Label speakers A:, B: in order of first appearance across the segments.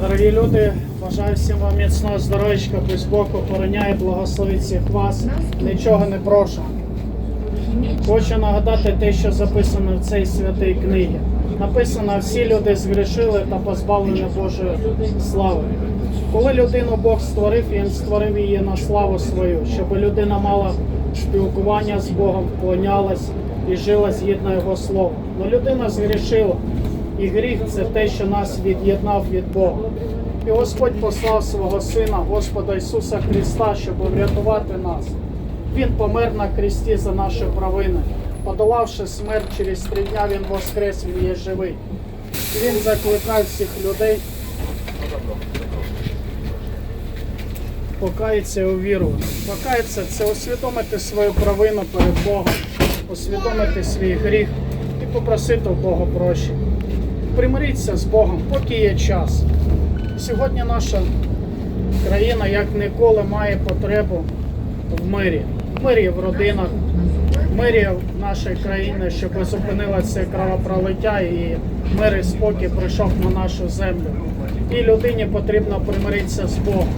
A: Дорогі люди, бажаю всім вам міцного здоров'ячка, без Бог охороняє, благословить всіх вас. Нічого не прошу. Хочу нагадати те, що записано в цій святій книгі. Написано, всі люди згрішили та позбавлені Божої слави. Коли людину Бог створив, він створив її на славу свою, щоб людина мала спілкування з Богом, вклонялась і жила згідно Його слова. Но людина згрішила, і гріх це те, що нас від'єднав від Бога. І Господь послав свого Сина, Господа Ісуса Христа, щоб врятувати нас. Він помер на кресті за наші провини. Подолавши смерть через три дня, він воскрес, він є живий. Він закликає всіх людей покаятися і увірувати. Покаятися це усвідомити свою провину перед Богом, усвідомити свій гріх і попросити у Бога прощення. Примиріться з Богом, поки є час. Сьогодні наша країна як ніколи має потребу в мирі, в мирі в родинах, в мирі в нашій країні, щоб зупинилося кровопролиття і мир і спокій прийшов на нашу землю. І людині потрібно примиритися з Богом.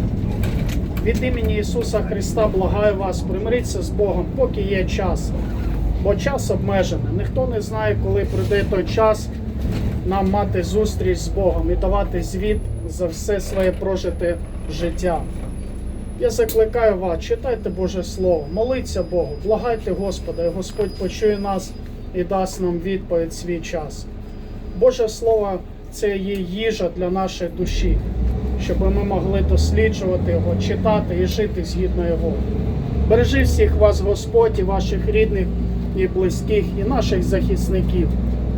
A: Від імені Ісуса Христа благаю вас, примиріться з Богом, поки є час. Бо час обмежений. Ніхто не знає, коли прийде той час нам мати зустріч з Богом і давати звіт за все своє прожите життя. Я закликаю вас, читайте Боже Слово, моліться Богу, благайте Господа, і Господь почує нас і дасть нам відповідь свій час. Боже Слово це є їжа для нашої душі, щоб ми могли досліджувати його, читати і жити згідно його. Бережи всіх вас, Господь, і ваших рідних і близьких, і наших захисників.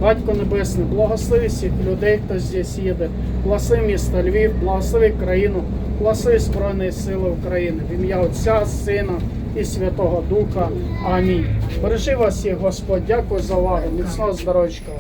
A: Батько Небесний, благослови всіх людей, хто здесь їде, благослови місто Львів, благослови країну, благослови Збройні Сили України. В ім'я Отця, Сина і Святого Духа. Амінь. Бережи вас всіх, Господь. Дякую за увагу. Міцного здоров'ячка.